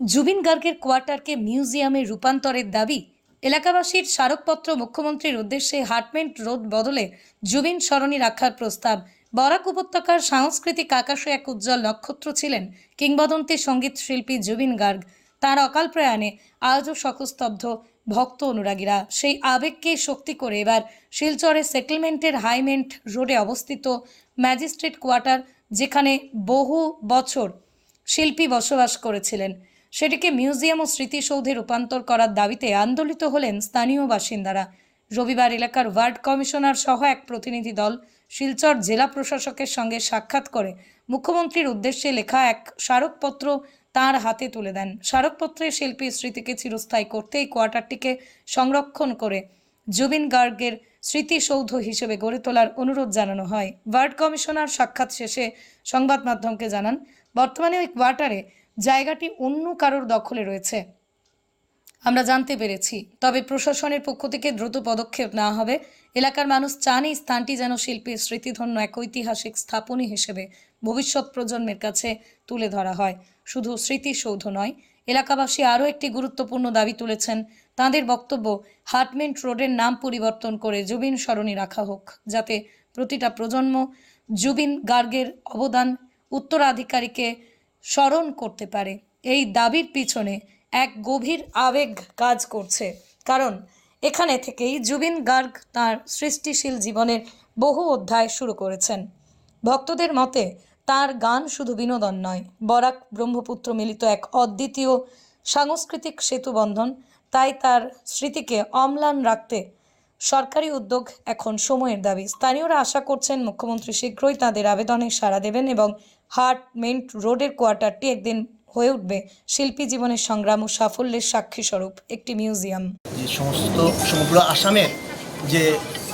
জুবিন গার্গের কোয়ার্টারকে মিউজিয়ামে রূপান্তরের দাবি, এলাকাবাসীর স্মারকপত্র মুখ্যমন্ত্রীর উদ্দেশ্যে হাটমেন্ট রোড বদলে জুবিন সরণি রাখার প্রস্তাব। বরাক উপত্যকার সাংস্কৃতিক আকাশে এক উজ্জ্বল নক্ষত্র ছিলেন কিংবদন্তি সংগীত শিল্পী জুবিন গার্গ। তার অকাল প্রয়াণে আজও শোকস্তব্ধ ভক্ত অনুরাগীরা। সেই আবেগকে শক্তি করে এবার শিলচরের সেটেলমেন্টের হাইমেন্ট রোডে অবস্থিত ম্যাজিস্ট্রেট কোয়ার্টার, যেখানে বহু বছর শিল্পী বসবাস করেছিলেন। সেটিকে মিউজিয়াম ও স্মৃতিসৌধে রূপান্তর করার দাবিতে আন্দোলিত হলেন স্থানীয় বাসিন্দারা। রবিবার এলাকার ওয়ার্ড কমিশনার সহ এক প্রতিনিধি দল শিলচর জেলা প্রশাসকের সঙ্গে সাক্ষাৎ করে মুখ্যমন্ত্রীর উদ্দেশ্যে লেখা এক স্মারকপত্র তার হাতে তুলে দেন। স্মারকপত্রে শিল্পীর স্মৃতিকে চিরস্থায়ী করতে এই কোয়ার্টারটিকে সংরক্ষণ করে জুবিন গার্গের স্মৃতিসৌধ হিসেবে গড়ে তোলার অনুরোধ জানানো হয়। ওয়ার্ড কমিশনার সাক্ষাৎ শেষে সংবাদ মাধ্যমকে জানান বর্তমানে ওই কোয়ার্টারে জায়গাটি অন্য কারোর দখলে রয়েছে। আমরা জানতে পেরেছি, তবে প্রশাসনের পক্ষ থেকে দ্রুত পদক্ষেপ নেওয়া হবে। এলাকার মানুষ চান এই স্থানটি যেন শিল্পীর স্মৃতিধন্য এক ঐতিহাসিক স্থাপনী হিসেবে ভবিষ্যৎ প্রজন্মের কাছে তুলে ধরা হয়। শুধু স্মৃতিসৌধ নয়, এলাকাবাসী আরও একটি গুরুত্বপূর্ণ দাবি তুলেছেন। তাদের বক্তব্য হাটমেন্ট রোডের নাম পরিবর্তন করে জুবিন সরণি রাখা হোক, যাতে প্রতিটা প্রজন্ম জুবিন গার্গের অবদান উত্তরাধিকারীকে স্মরণ করতে পারে। এই দাবির পিছনে এক গভীর আবেগ কাজ করছে। কারণ এখানে থেকেই জুবিন গার্গ তার সৃষ্টিশীল জীবনের বহু অধ্যায় শুরু করেছেন। ভক্তদের মতে, তার গান শুধু বিনোদন নয়, বরাক ব্রহ্মপুত্র মিলিত এক অদ্বিতীয় সাংস্কৃতিক সেতুবন্ধন, তাই তার স্মৃতিকে অম্লান রাখতে সরকারি উদ্যোগ এখন সময়ের দাবি। স্থানীয়রা আশা করছেন, মুখ্যমন্ত্রী শীঘ্রই তাদের আবেদনে সাড়া দেবেন এবং হার্ট মেন্ট রোডের কোয়ার্টারটি একদিন হয়ে উঠবে শিল্পী জীবনের সংগ্রাম ও সাফল্যের সাক্ষী স্বরূপ, একটি মিউজিয়াম। যে সমস্ত সমগ্র আসামের যে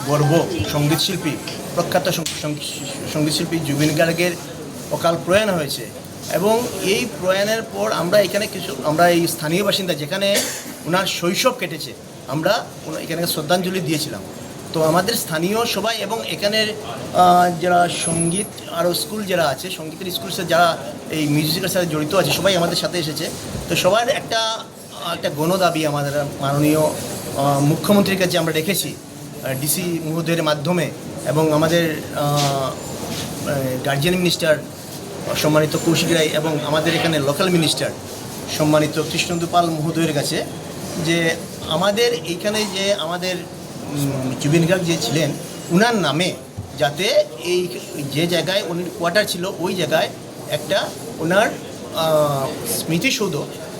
গর্ব সঙ্গীতশিল্পী প্রখ্যাত সংগীত শিল্পী জুবিন গার্গের অকাল প্রয়াণ হয়েছে এবং এই প্রয়াণের পর আমরা এখানে কিছু আমরা এই স্থানীয় বাসিন্দা যেখানে ওনার শৈশব কেটেছে, আমরা এখানে শ্রদ্ধাঞ্জলি দিয়েছিলাম। তো আমাদের স্থানীয় সবাই এবং এখানের যারা সংগীত আরও স্কুল যারা আছে, সঙ্গীতের স্কুল যারা এই মিউজিকের সাথে জড়িত আছে, সবাই আমাদের সাথে এসেছে। তো সবার একটা একটা গণদাবি আমাদের মাননীয় মুখ্যমন্ত্রীর কাছে আমরা রেখেছি ডিসি মহোদয়ের মাধ্যমে এবং আমাদের গার্জিয়ান মিনিস্টার সম্মানিত কৌশিক রায় এবং আমাদের এখানে লোকাল মিনিস্টার সম্মানিত কৃষ্ণন্দু মহোদয়ের কাছে যে আমাদের এইখানে যে আমাদের জুবিন গার্গ যে ছিলেন, উনার নামে যাতে এই যে জায়গায় উনি কোয়ার্টার ছিল, ওই জায়গায় একটা ওনার স্মৃতিসৌধ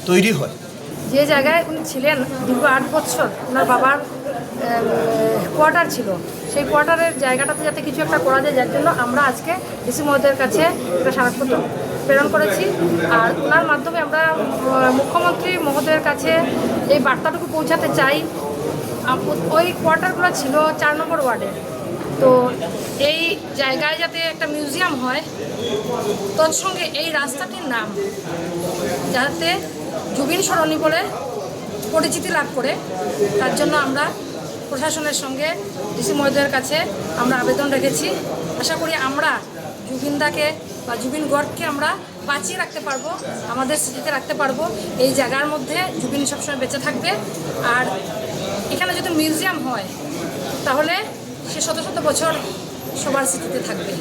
তৈরি হয়। যে জায়গায় উনি ছিলেন দীর্ঘ আট বছর ওনার বাবার কোয়ার্টার ছিল। সেই কোয়ার্টারের জায়গাটাতে যাতে কিছু একটা করা যায়, যার জন্য আমরা আজকে ডিসি মহোদয়ের কাছে একটা স্মারকপত্র প্রেরণ করেছি। আর ওনার মাধ্যমে আমরা মুখ্যমন্ত্রী মহোদয়ের কাছে এই বার্তাটুকু পৌঁছাতে চাই। ওই কোয়ার্টারগুলো ছিল চার নম্বর ওয়ার্ডে তো এই জায়গায় যাতে একটা মিউজিয়াম হয়, তৎসঙ্গে এই রাস্তাটির নাম, যাতে জুবিন সরণি বলে পরিচিতি লাভ করে, তার জন্য আমরা প্রশাসনের সঙ্গে ডিসি মহোদয়ের কাছে আমরা আবেদন রেখেছি। আশা করি আমরা জুবিনদাকে বা জুবিন গড়কে আমরা বাঁচিয়ে রাখতে পারব, আমাদের স্মৃতিতে রাখতে পারব। এই জায়গার মধ্যে জুবিন সবসময় বেঁচে থাকবে। আর মিউজিয়াম হয় তাহলে সে শত শত বছর সবার স্মৃতিতে থাকবে।